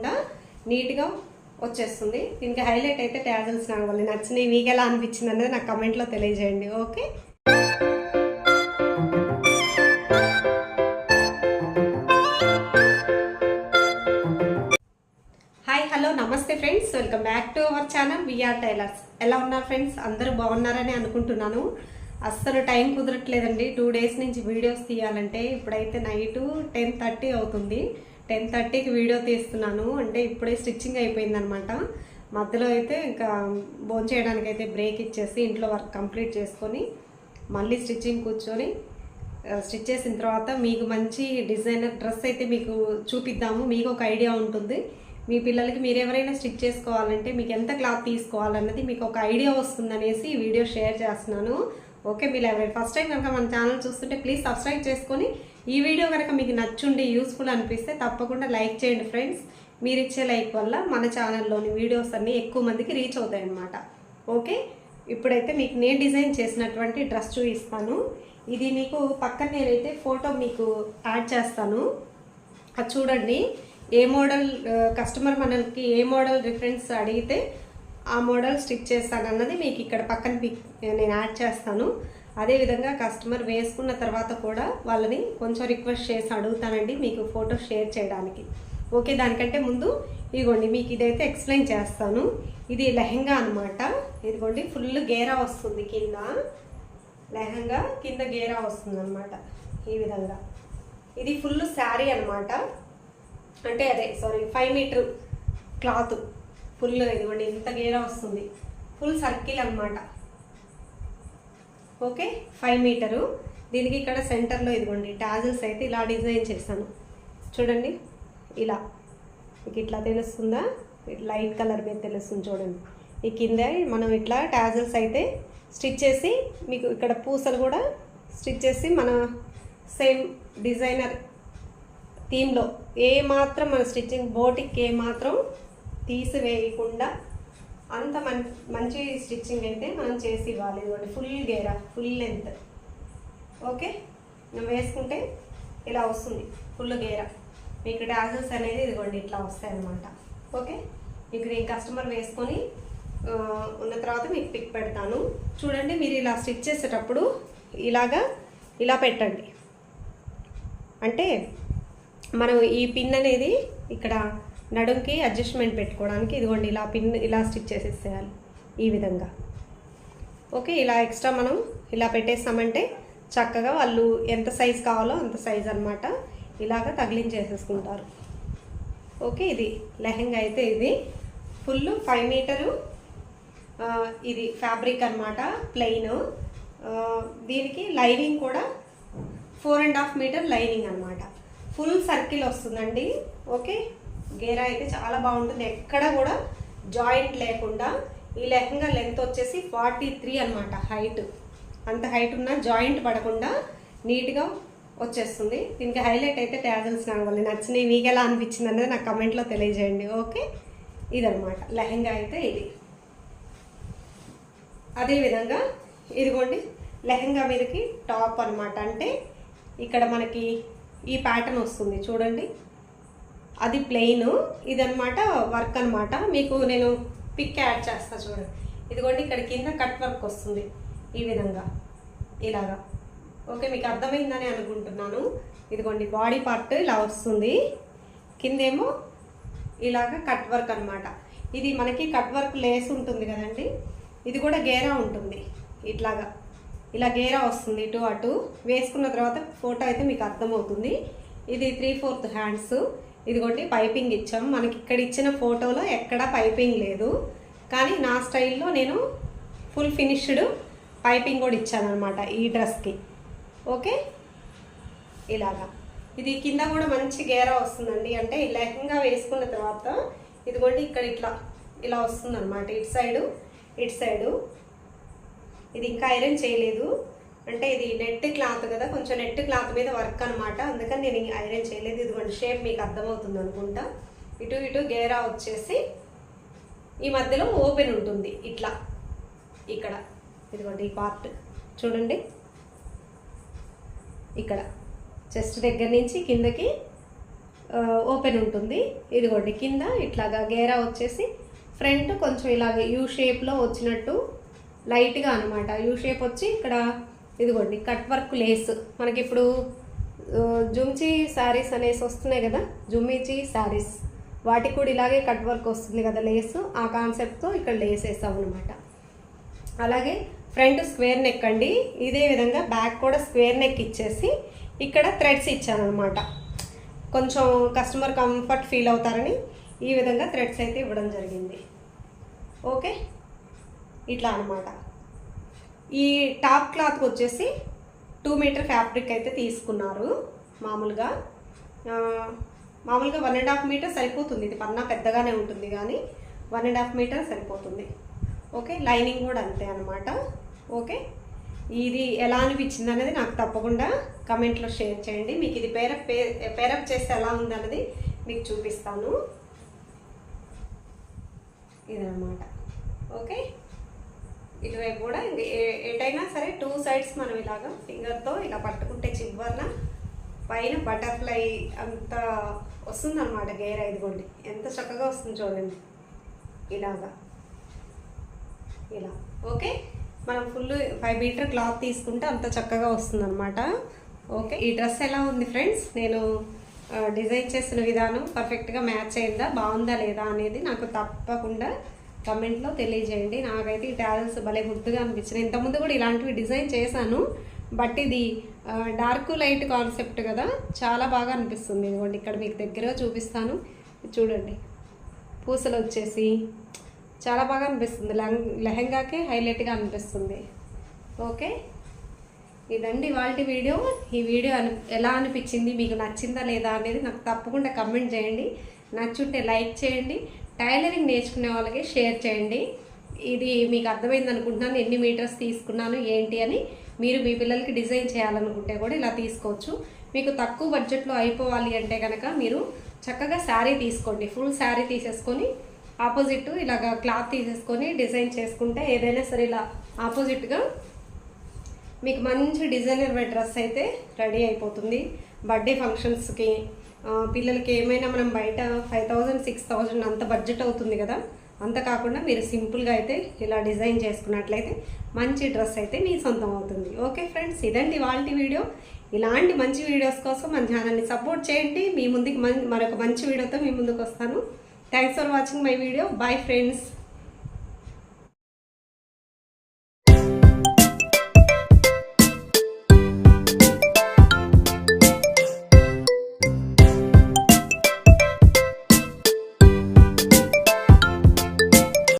కూడా నీట్గా వచ్చేస్తుంది. దీనికి హైలైట్ అయితే ట్యాజల్స్ నాకు వాళ్ళు నచ్చినాయి మీకు ఎలా అనిపించింది అనేది నాకు కమెంట్లో తెలియజేయండి. ఓకే? హాయ్ హలో నమస్తే friends. Welcome back to our channel. VR tailors ఎలా ఉన్నారు ఫ్రెండ్స్? అందరూ బాగున్నారని అనుకుంటున్నాను. అస్సలు టైం కుదరట్లేదండి. టూ డేస్ నుంచి వీడియోస్ తీయాలంటే ఇప్పుడైతే నైట్ టెన్ థర్టీ అవుతుంది. టెన్ థర్టీకి వీడియో తీస్తున్నాను. అంటే ఇప్పుడే స్టిచ్చింగ్ అయిపోయిందనమాట. మధ్యలో అయితే ఇంకా భోజనం చేయడానికి అయితే బ్రేక్ ఇచ్చేసి ఇంట్లో వర్క్ కంప్లీట్ చేసుకొని మళ్ళీ స్టిచ్చింగ్ కూర్చొని స్టిచ్ చేసిన తర్వాత మీకు మంచి డిజైనర్ డ్రెస్ అయితే మీకు చూపిద్దాము. మీకు ఒక ఐడియా ఉంటుంది. మీ పిల్లలకి మీరు ఎవరైనా స్టిచ్ చేసుకోవాలంటే మీకు ఎంత క్లాత్ తీసుకోవాలన్నది మీకు ఒక ఐడియా వస్తుందనేసి ఈ వీడియో షేర్ చేస్తున్నాను. ఓకే మీరు ఎవరైనా ఫస్ట్ టైం కనుక మన ఛానల్ చూస్తుంటే ప్లీజ్ సబ్స్క్రైబ్ చేసుకొని ఈ వీడియో కనుక మీకు నచ్చుండి యూస్ఫుల్ అనిపిస్తే తప్పకుండా లైక్ చేయండి ఫ్రెండ్స్ మీరు ఇచ్చే లైక్ వల్ల మన ఛానల్లోని వీడియోస్ అన్నీ ఎక్కువ మందికి రీచ్ అవుతాయి అన్నమాట ఓకే ఇప్పుడైతే మీకు నేను డిజైన్ చేసినటువంటి డ్రెస్ చూపిస్తాను. ఇది మీకు పక్కన నేనైతే ఫోటో మీకు యాడ్ చేస్తాను. అది చూడండి. ఏ మోడల్ కస్టమర్ మనకి ఏ మోడల్ రిఫరెన్స్ అడిగితే ఆ మోడల్ స్టిచ్ చేస్తాను అన్నది మీకు ఇక్కడ పక్కన పిక్ నేను యాడ్ చేస్తాను. అదేవిధంగా కస్టమర్ వేసుకున్న తర్వాత కూడా వాళ్ళని కొంచెం రిక్వెస్ట్ చేసి అడుగుతానండి మీకు ఫోటో షేర్ చేయడానికి. ఓకే దానికంటే ముందు ఇదిగోండి మీకు ఇదైతే ఎక్స్ప్లెయిన్ చేస్తాను. ఇది లెహెంగా అనమాట ఇదిగోండి ఫుల్ గేరా వస్తుంది కింద. లెహంగా కింద గేరా వస్తుంది అనమాట ఈ విధంగా. ఇది ఫుల్ శారీ అనమాట అంటే అదే sorry five metre cloth full ఇదిగోండి ఇంత గేరా వస్తుంది. ఫుల్ సర్కిల్ అనమాట ఓకే? Five metre. దీనికి ఇక్కడ సెంటర్లో ఇదిగోండి టాజిల్స్ అయితే ఇలా డిజైన్ చేశాను. చూడండి ఇలా. మీకు ఇట్లా తెలుస్తుందా? లైట్ కలర్ మీద తెలుస్తుంది చూడండి. ఈ కింద మనం ఇట్లా టాజిల్స్ అయితే స్టిచ్ చేసి మీకు ఇక్కడ పూసలు కూడా స్టిచ్ చేసి మన సేమ్ డిజైనర్ థీమ్లో ఏ మాత్రం మన స్టిచ్చింగ్ బోటికి ఏ మాత్రం తీసివేయకుండా అంత మం మంచి స్టిచ్చింగ్ అయితే మనం చేసి ఇవ్వాలి. ఇదిగోండి ఫుల్ గేరా ఫుల్ లెంత్. ఓకే? వేసుకుంటే ఇలా వస్తుంది ఫుల్ గేరా. మీకు డాజల్స్ అనేది ఇదిగోండి ఇట్లా వస్తాయి అన్నమాట ఓకే? మీకు నేను కస్టమర్ వేసుకొని ఉన్న తర్వాత మీకు పిక్ పెడతాను. చూడండి మీరు ఇలా స్టిచ్ చేసేటప్పుడు ఇలాగా ఇలా పెట్టండి. అంటే మనం ఈ పిన్ అనేది ఇక్కడ నడుంకి అడ్జస్ట్మెంట్ పెట్టుకోవడానికి ఇదిగోండి ఇలా పిన్ ఇలా స్టిచ్ చేసేసేయాలి ఈ విధంగా. ఓకే ఇలా ఎక్స్ట్రా మనం ఇలా పెట్టేస్తామంటే చక్కగా వాళ్ళు ఎంత సైజ్ కావాలో అంత సైజ్ అనమాట ఇలాగ తగిలించేసేసుకుంటారు. ఓకే ఇది లెహంగా అయితే ఇది ఫుల్ ఫైవ్ మీటరు ఇది ఫ్యాబ్రిక్ అనమాట ప్లెయిన్ దీనికి లైనింగ్ కూడా four and half metre lining అనమాట ఫుల్ సర్కిల్ వస్తుందండి. ఓకే గేరా అయితే చాలా బాగుంటుంది. ఎక్కడ కూడా జాయింట్ లేకుండా ఈ లెహంగా లెంత్ వచ్చేసి ఫార్టీ త్రీ అనమాట హైట్. అంత హైట్ ఉన్న జాయింట్ పడకుండా నీట్గా వచ్చేస్తుంది. దీనికి హైలైట్ అయితే ట్యాజల్స్ కావాలి నచ్చినాయి మీకు ఎలా అనిపించింది అనేది నాకు కమెంట్లో తెలియజేయండి. ఓకే? ఇదనమాట లెహంగా అయితే ఇది. అదేవిధంగా ఇదిగోండి లెహంగా మీదకి టాప్ అనమాట అంటే ఇక్కడ మనకి ఈ ప్యాటర్న్ వస్తుంది. చూడండి. అది ప్లెయిన్ ఇదనమాట వర్క్ అనమాట మీకు నేను పిక్ యాడ్ చేస్తా చూడండి. ఇదిగోండి ఇక్కడ కింద కట్ వర్క్ వస్తుంది. ఈ విధంగా. ఇలాగా. ఓకే మీకు అర్థమైందని అనుకుంటున్నాను. ఇదిగోండి బాడీ పార్ట్ ఇలా వస్తుంది. కిందేమో ఇలాగ కట్ వర్క్ అనమాట ఇది మనకి కట్ వర్క్ లేస్ ఉంటుంది కదండి. ఇది కూడా గేరా ఉంటుంది. ఇట్లాగా. ఇలా గేరా వస్తుంది ఇటు అటు. వేసుకున్న తర్వాత ఫోటో అయితే మీకు అర్థమవుతుంది. ఇది త్రీ ఫోర్త్ హ్యాండ్స్ ఇదిగోండి పైపింగ్ ఇచ్చాం. మనకి ఇక్కడ ఇచ్చిన ఫోటోలో ఎక్కడా పైపింగ్ లేదు. కానీ నా స్టైల్లో నేను ఫుల్ ఫినిష్డ్ పైపింగ్ కూడా ఇచ్చానమాట ఈ డ్రెస్కి ఓకే? ఇలాగా. ఇది కింద కూడా మంచి గేరా వస్తుందండి. అంటే లెహంగా వేసుకున్న తర్వాత ఇదిగోండి ఇక్కడ ఇట్లా ఇలా వస్తుందన్నమాట. ఇటు సైడు ఇటు సైడు. ఇది ఇంకా ఐరన్ చేయలేదు. అంటే ఇది నెట్ క్లాత్ కదా కొంచెం నెట్ క్లాత్ మీద వర్క్ అనమాట అందుకని నేను ఐరన్ చేయలేదు. ఇదిగోండి షేప్ మీకు అర్థమవుతుంది అనుకుంటా. ఇటు ఇటు గేరా వచ్చేసి ఈ మధ్యలో ఓపెన్ ఉంటుంది. ఇట్లా. ఇక్కడ. ఇదిగోండి ఈ పార్ట్. చూడండి. ఇక్కడ. చెస్ట్ దగ్గర నుంచి కిందకి ఓపెన్ ఉంటుంది. ఇదిగోండి కింద ఇట్లాగా గేరా వచ్చేసి ఫ్రంట్ కొంచెం ఇలాగ యూ షేప్లో వచ్చినట్టు లైట్గా అనమాట యూ షేప్ వచ్చి ఇక్కడ ఇదిగోండి కట్ వర్క్ లేస్. మనకి ఇప్పుడు జుమ్చి శారీస్ అనేసి వస్తున్నాయి కదా జుమ్మిచి శారీస్. వాటికి కూడా ఇలాగే కట్ వర్క్ వస్తుంది కదా లేస్. ఆ కాన్సెప్ట్తో ఇక్కడ లేస్ వేస్తామన్నమాట అనమాట అలాగే ఫ్రంట్ స్క్వేర్ నెక్ అండి. ఇదే విధంగా బ్యాక్ కూడా స్క్వేర్ నెక్ ఇచ్చేసి ఇక్కడ థ్రెడ్స్ ఇచ్చానమాట కొంచెం కస్టమర్ కంఫర్ట్ ఫీల్ అవుతారని ఈ విధంగా థ్రెడ్స్ అయితే ఇవ్వడం జరిగింది. ఓకే? ఇట్లా అనమాట ఈ టాప్ క్లాత్ వచ్చేసి టూ మీటర్ ఫ్యాబ్రిక్ అయితే తీసుకున్నారు మామూలుగా. మామూలుగా వన్ అండ్ హాఫ్ మీటర్ సరిపోతుంది. ఇది పన్నా పెద్దగానే ఉంటుంది కానీ వన్ అండ్ హాఫ్ మీటర్ సరిపోతుంది. ఓకే? లైనింగ్ కూడా అంతే అనమాట ఓకే? ఇది ఎలా అనిపించింది అనేది నాకు తప్పకుండా కమెంట్లో షేర్ చేయండి. మీకు ఇది పేరప్ పేరప్ చేస్తే ఎలా ఉందన్నది మీకు చూపిస్తాను. ఇదనమాట ఓకే? ఇటువైపు కూడా ఇది ఎటైనా సరే టూ సైడ్స్ మనం ఇలాగా ఫింగర్తో ఇలా పట్టుకుంటే చివరన పైన బటర్ఫ్లై అంత వస్తుంది అనమాట గేర్ ఐదుగోండి ఎంత చక్కగా వస్తుంది చూడండి. ఇలాగా. ఇలా. ఓకే? మనం ఫుల్ ఫైవ్ మీటర్ క్లాత్ తీసుకుంటే అంత చక్కగా వస్తుందనమాట ఓకే? ఈ డ్రెస్ ఎలా ఉంది ఫ్రెండ్స్? నేను డిజైన్ చేసిన విధానం పర్ఫెక్ట్గా మ్యాచ్ అయిందా? బాగుందా లేదా అనేది నాకు తప్పకుండా కమెంట్లో తెలియజేయండి. నాకైతే ఈ టాలెంట్స్ భలే గుర్తుగా అనిపించింది ఇంతకుముందు కూడా ఇలాంటివి డిజైన్ చేశాను. బట్ ఇది డార్క్ లైట్ కాన్సెప్ట్ కదా చాలా బాగా అనిపిస్తుంది. ఇదిగోండి ఇక్కడ మీకు దగ్గరగా చూపిస్తాను. చూడండి పూసలు వచ్చేసి చాలా బాగా అనిపిస్తుంది. లెహం- లెహంగాకే హైలైట్గా అనిపిస్తుంది. ఓకే? ఇదండి వాళ్ళ వీడియో. ఈ వీడియో అను ఎలా అనిపించింది మీకు నచ్చిందా లేదా అనేది నాకు తప్పకుండా కమెంట్ చేయండి. నచ్చుంటే లైక్ చేయండి. టైలరింగ్ నేర్చుకునే వాళ్ళకి షేర్ చేయండి. ఇది మీకు అర్థమైంది అనుకుంటున్నాను ఎన్ని మీటర్స్ తీసుకున్నాను ఏంటి అని. మీరు మీ పిల్లలకి డిజైన్ చేయాలనుకుంటే కూడా ఇలా తీసుకోవచ్చు. మీకు తక్కువ బడ్జెట్లో అయిపోవాలి అంటే కనుక మీరు చక్కగా శారీ తీసుకోండి. ఫుల్ శారీ తీసేసుకొని ఆపోజిట్ ఇలాగ క్లాత్ తీసేసుకొని డిజైన్ చేసుకుంటే ఏదైనా సరే ఇలా ఆపోజిట్గా మీకు మంచి డిజైనర్ డ్రెస్ అయితే రెడీ అయిపోతుంది. బర్త్డే ఫంక్షన్స్కి పిల్లలకి ఏమైనా మనం బయట ఫైవ్ థౌజండ్ సిక్స్ థౌజండ్ అంత బడ్జెట్ అవుతుంది కదా అంత కాకుండా మీరు సింపుల్గా అయితే ఇలా డిజైన్ చేసుకున్నట్లయితే మంచి డ్రెస్ అయితే మీ సొంతం అవుతుంది. ఓకే ఫ్రెండ్స్ ఇదండి వాళ్ళ వీడియో. ఇలాంటి మంచి వీడియోస్ కోసం మన ఛానల్ని సపోర్ట్ చేయండి. మీ ముందుకు మరొక మంచి వీడియోతో మీ ముందుకు వస్తాను thanks for watching my video bye friends